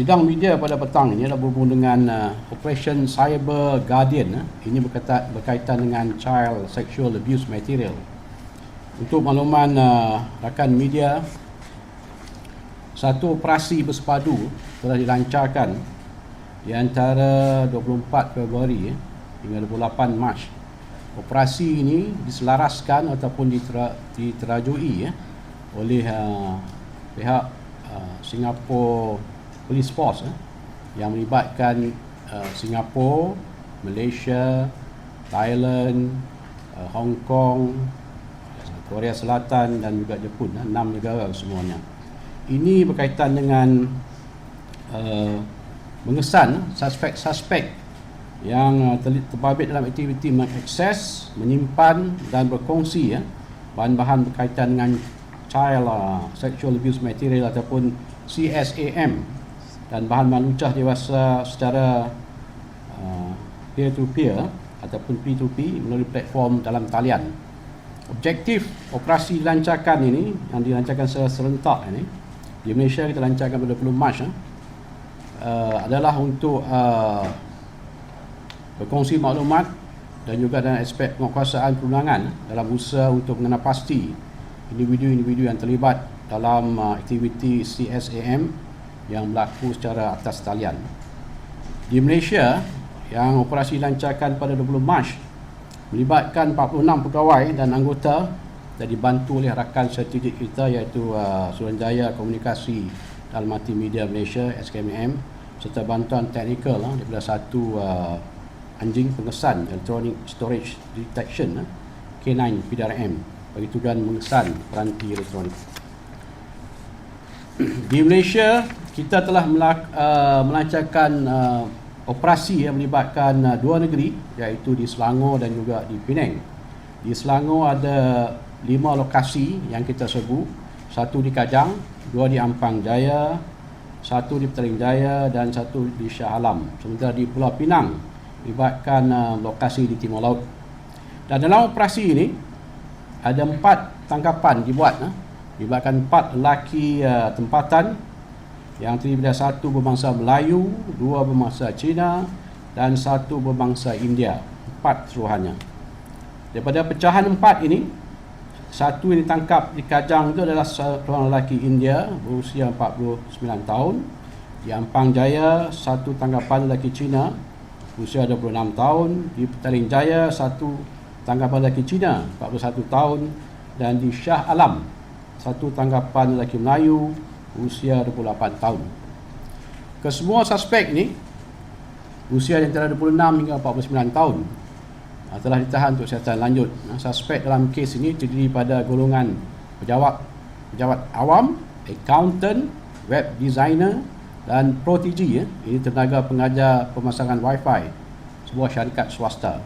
sidang media pada petang ini adalah berhubung dengan uh, Operation Cyber Guardian. Uh. Ini berkaitan, berkaitan dengan child sexual abuse material. Untuk makluman uh, rakan media, satu operasi bersepadu telah dilancarkan di antara 24 Februari eh, hingga 28 Mac. Operasi ini diselaraskan ataupun ditera, diterajui eh, oleh uh, pihak uh, Singapore Police Force eh, yang melibatkan uh, Singapura, Malaysia, Thailand, uh, Hong Kong, Korea Selatan dan juga Jepun, eh, enam negara semuanya. Ini berkaitan dengan uh, mengesan suspek-suspek yang uh, terbabit dalam aktiviti mengakses, menyimpan dan berkongsi ya, bahan-bahan berkaitan dengan child uh, sexual abuse material ataupun CSAM dan bahan-bahan lucah dewasa secara uh, peer-to-peer ataupun P2P melalui platform dalam talian. Objektif operasi dilancarkan ini yang dilancarkan secara serentak ini di Malaysia kita lancarkan pada 20 Mac uh, adalah untuk uh, berkongsi maklumat dan juga dalam aspek penguasaan perundangan dalam usaha untuk mengenal pasti individu-individu yang terlibat dalam uh, aktiviti CSAM yang berlaku secara atas talian. Di Malaysia, yang operasi lancarkan pada 20 Mac melibatkan 46 pegawai dan anggota dan dibantu oleh rakan strategik kita iaitu uh, Suruhanjaya Komunikasi dan Multimedia Malaysia SKMM serta bantuan teknikal uh, daripada satu uh, anjing pengesan Electronic Storage Detection uh, K9 PDRM bagi tujuan mengesan peranti elektronik. Di Malaysia, kita telah melak, uh, melancarkan uh, operasi yang melibatkan uh, dua negeri iaitu di Selangor dan juga di Penang. Di Selangor ada lima lokasi yang kita serbu, satu di Kajang, dua di Ampang Jaya, satu di Petaling Jaya dan satu di Shah Alam. Sementara di Pulau Pinang melibatkan uh, lokasi di Timur Laut. Dan dalam operasi ini ada empat tangkapan dibuat, uh, melibatkan empat lelaki uh, tempatan yang terdiri satu berbangsa Melayu, dua berbangsa Cina dan satu berbangsa India. Empat seluruhannya. Daripada pecahan empat ini, satu yang ditangkap di Kajang itu adalah seorang lelaki India berusia 49 tahun. Di Ampang Jaya, satu tangkapan lelaki Cina berusia 26 tahun. Di Petaling Jaya, satu tangkapan lelaki Cina 41 tahun. Dan di Shah Alam, satu tangkapan lelaki Melayu usia 28 tahun. Kesemua suspek ini usia antara 26 hingga 49 tahun ah, telah ditahan untuk siasatan lanjut. Ah, suspek dalam kes ini terdiri pada golongan pejabat pejabat awam, accountant, web designer dan protigi ya. Ini tenaga pengajar pemasangan wifi sebuah syarikat swasta.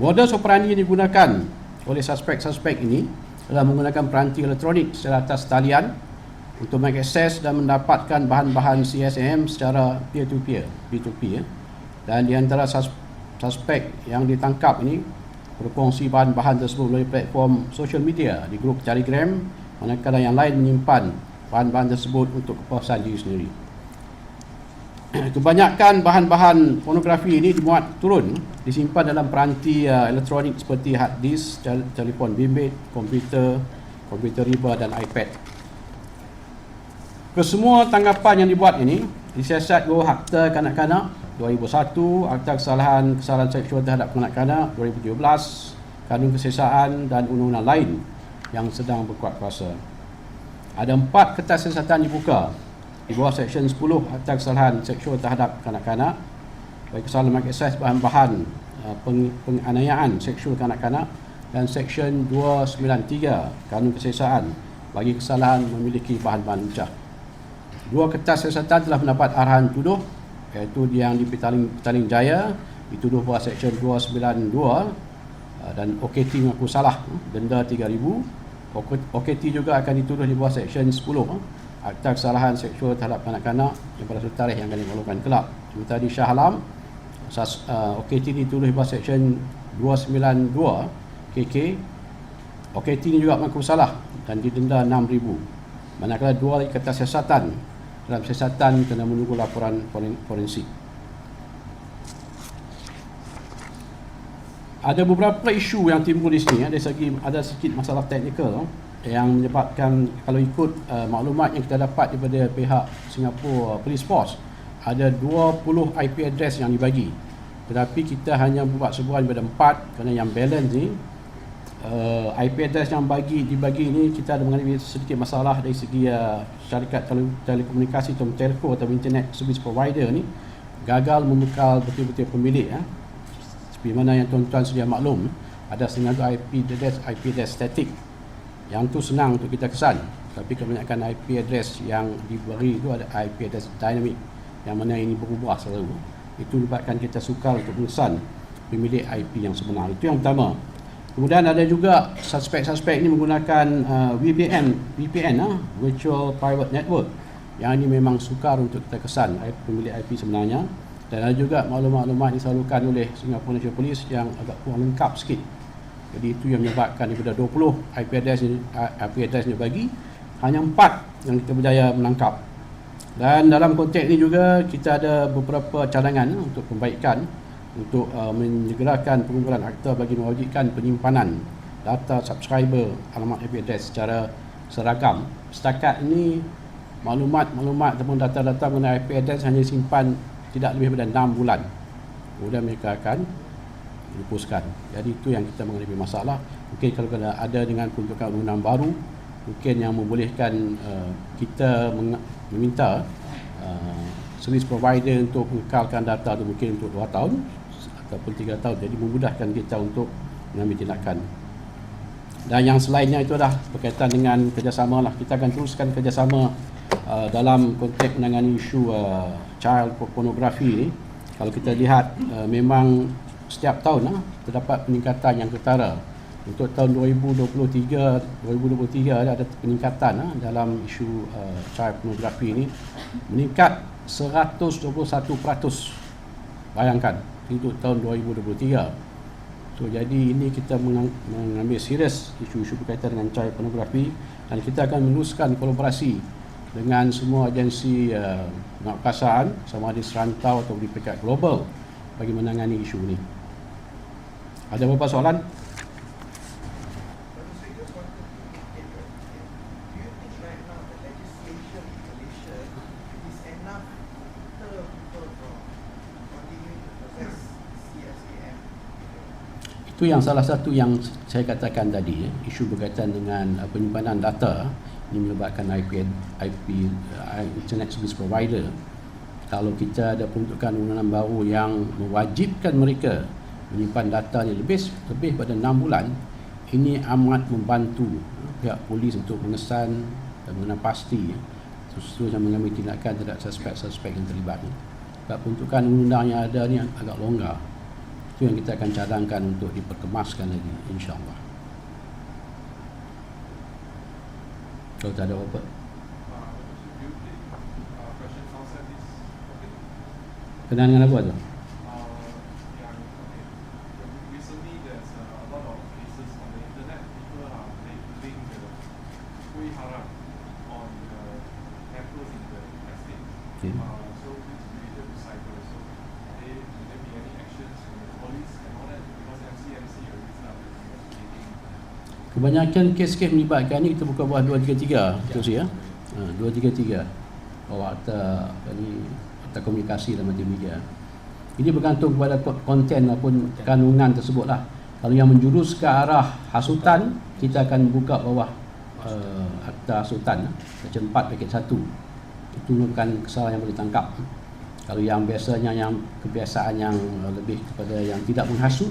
Modus operandi yang digunakan oleh suspek-suspek ini adalah menggunakan peranti elektronik secara atas talian untuk mengakses dan mendapatkan bahan-bahan CSM secara peer-to-peer, P2P ya. Dan di antara sus- suspek yang ditangkap ini berkongsi bahan-bahan tersebut melalui platform social media di grup Telegram manakala yang lain menyimpan bahan-bahan tersebut untuk kepuasan diri sendiri. Kebanyakan bahan-bahan pornografi ini dimuat turun disimpan dalam peranti uh, elektronik seperti hard disk, telefon bimbit, komputer, komputer riba dan iPad. Kesemua tanggapan yang dibuat ini disiasat go Akta Kanak-Kanak 2001, Akta Kesalahan Kesalahan Seksual Terhadap Kanak-Kanak 2017, Kanun Kesesaan dan undang-undang lain yang sedang berkuat kuasa. Ada empat kertas siasatan dibuka di bawah Seksyen 10 Akta Kesalahan Seksual Terhadap Kanak-Kanak bagi kesalahan mengakses bahan-bahan uh, penganiayaan seksual kanak-kanak dan Seksyen 293 Kanun Kesesaan bagi kesalahan memiliki bahan-bahan ucap. Dua kertas siasatan telah mendapat arahan tuduh iaitu yang di Petaling, Petaling Jaya. Dituduh bawah Seksyen 292 uh, dan OKT mengaku salah uh, denda 3000 OKT juga akan dituduh di bawah Seksyen 10 uh, Akta Kesalahan Seksual Terhadap Kanak-Kanak yang pada suatu tarikh yang akan dimaklumkan kelab sementara di Shah Alam OKT dituduh di bawah Seksyen 292 KK OKT ini juga mengaku salah dan didenda 6000 manakala dua kertas siasatan dalam siasatan kena menunggu laporan forensik. Ada beberapa isu yang timbul di sini ada segi ada sedikit masalah teknikal yang menyebabkan kalau ikut uh, maklumat yang kita dapat daripada pihak Singapore Police Force ada 20 IP address yang dibagi tetapi kita hanya buat sebuah daripada empat kerana yang balance ni uh, IP address yang bagi dibagi ini kita ada mengalami sedikit masalah dari segi uh, syarikat tele telekomunikasi atau telco atau internet service provider ni gagal membekal betul-betul pemilik ya. Seperti mana yang tuan-tuan sedia maklum ada setengah IP address IP address static yang tu senang untuk kita kesan. Tapi kebanyakan IP address yang diberi itu ada IP address dynamic yang mana ini berubah selalu. Itu menyebabkan kita sukar untuk mengesan pemilik IP yang sebenar. Itu yang pertama kemudian ada juga suspek-suspek ini menggunakan uh, VPN VPN uh, Virtual Private Network yang ini memang sukar untuk kita kesan pemilik IP sebenarnya. Dan ada juga maklumat-maklumat disalurkan oleh Singapore National Police yang agak kurang lengkap sikit. Jadi itu yang menyebabkan daripada 20 IP address IP address ini bagi hanya 4 yang kita berjaya menangkap. Dan dalam konteks ini juga kita ada beberapa cadangan untuk perbaikan untuk uh, menyegerakan pengumpulan akta bagi mewajibkan penyimpanan data subscriber alamat IP address secara seragam. Setakat ini maklumat-maklumat ataupun data-data mengenai IP address hanya simpan tidak lebih daripada 6 bulan. Kemudian mereka akan dipuskan jadi itu yang kita menghadapi masalah. Mungkin kalau ada dengan peruntukan undang baru mungkin yang membolehkan uh, kita meminta uh, service provider untuk mengekalkan data itu mungkin untuk 2 tahun ataupun 3 tahun. Jadi memudahkan kita untuk mengambil tindakan. Dan yang selainnya itu adalah berkaitan dengan kerjasama lah. Kita akan teruskan kerjasama uh, dalam konteks menangani isu uh, child pornography ni. Kalau kita lihat uh, memang setiap tahun uh, terdapat peningkatan yang ketara. Untuk tahun 2023 2023 ada, peningkatan uh, dalam isu uh, child pornography ni. Meningkat 121% bayangkan untuk tahun 2023 So, jadi ini kita mengambil serius isu-isu berkaitan dengan child pornography dan kita akan meneruskan kolaborasi dengan semua agensi uh, pengangkasaan sama ada serantau atau di peringkat global bagi menangani isu ini. Ada beberapa soalan? Itu yang salah satu yang saya katakan tadi, eh, isu berkaitan dengan uh, penyimpanan data ini menyebabkan IP, IP uh, Internet Service Provider. Kalau kita ada peruntukan undang-undang baru yang mewajibkan mereka menyimpan data ni lebih lebih pada 6 bulan ini amat membantu pihak polis untuk mengesan dan mengenal pasti sesuatu yang mengambil tindakan terhadap suspek-suspek yang terlibat sebab peruntukan undang yang ada ni agak longgar itu yang kita akan cadangkan untuk diperkemaskan lagi insyaAllah Kalau tak ada apa-apa. Kenal dengan apa tu? Kebanyakan kes-kes melibatkan ni kita buka bawah 233 terus ya. Ha 233. Bawah akta ni akta komunikasi dalam media. Ini bergantung kepada konten ataupun kandungan tersebut lah. Kalau yang menjurus ke arah hasutan, kita akan buka bawah uh, akta hasutan macam 4 paket 1. Itu bukan kesalahan yang boleh tangkap. Kalau yang biasanya yang kebiasaan yang lebih kepada yang tidak menghasut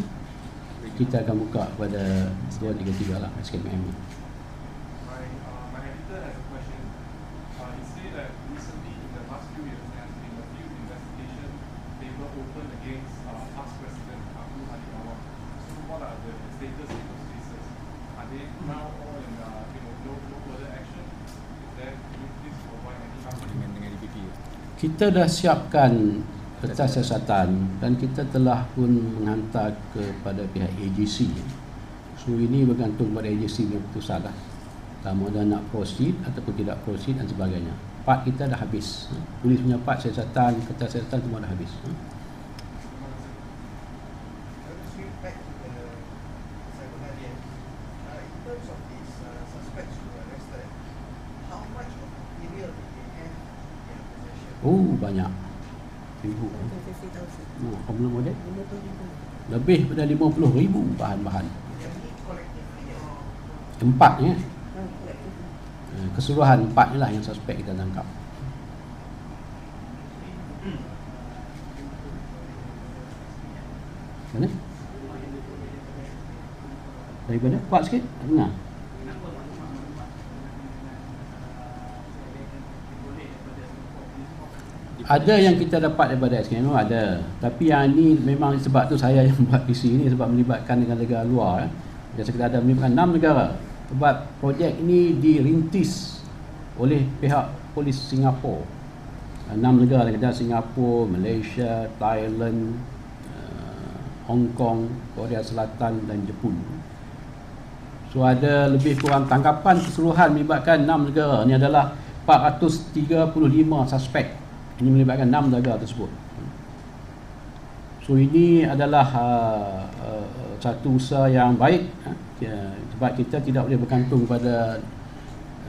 kita akan buka pada 2 3 3 lah SKMM ni. Kita dah siapkan kertas siasatan dan kita telah pun menghantar kepada pihak AGC so ini bergantung pada AGC yang putusan lah sama ada nak proceed ataupun tidak proceed dan sebagainya part kita dah habis. Ha. Polis punya part siasatan, kertas siasatan semua dah habis. Possession? Oh, banyak. Ribu. Ha. 150,000. Oh, apa nama dia? 50,000. Lebih pada 50 ribu bahan-bahan. Empat ya. Eh, Keseluruhan empat ni lah yang suspek kita tangkap. Mana? Daripada? Kuat sikit? Tak dengar. Ada yang kita dapat daripada SKM memang ada. Tapi yang ni memang sebab tu saya yang buat PC ni sebab melibatkan dengan negara luar. Eh. Biasa kita ada melibatkan enam negara. Sebab projek ini dirintis oleh pihak polis Singapura. Enam negara kita Singapura, Malaysia, Thailand, uh, Hong Kong, Korea Selatan dan Jepun. So ada lebih kurang tangkapan keseluruhan melibatkan enam negara. Ini adalah 435 suspek. Ini melibatkan enam negara tersebut. So ini adalah uh, uh, satu usaha yang baik uh, sebab kita tidak boleh bergantung pada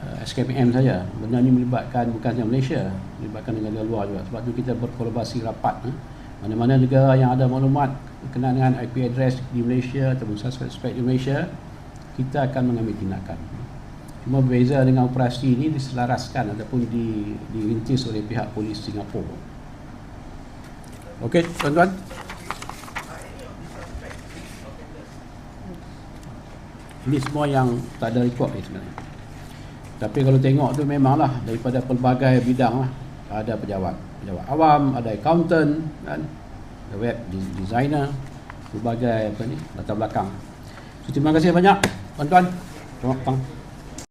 uh, SKPM saja. Benda ini melibatkan bukan sahaja Malaysia, melibatkan negara luar juga. Sebab itu kita berkolaborasi rapat. Uh. Mana-mana negara yang ada maklumat berkenaan dengan IP address di Malaysia ataupun suspek di Malaysia, kita akan mengambil tindakan. Cuma berbeza dengan operasi ini diselaraskan ataupun di, dirintis oleh pihak polis Singapura. Okey, tuan-tuan. Ini semua yang tak ada rekod ni sebenarnya. Tapi kalau tengok tu memanglah daripada pelbagai bidang lah. Ada pejabat, pejabat awam, ada accountant kan, web de- designer, pelbagai apa ni, latar belakang. So, terima kasih banyak tuan-tuan. Selamat petang.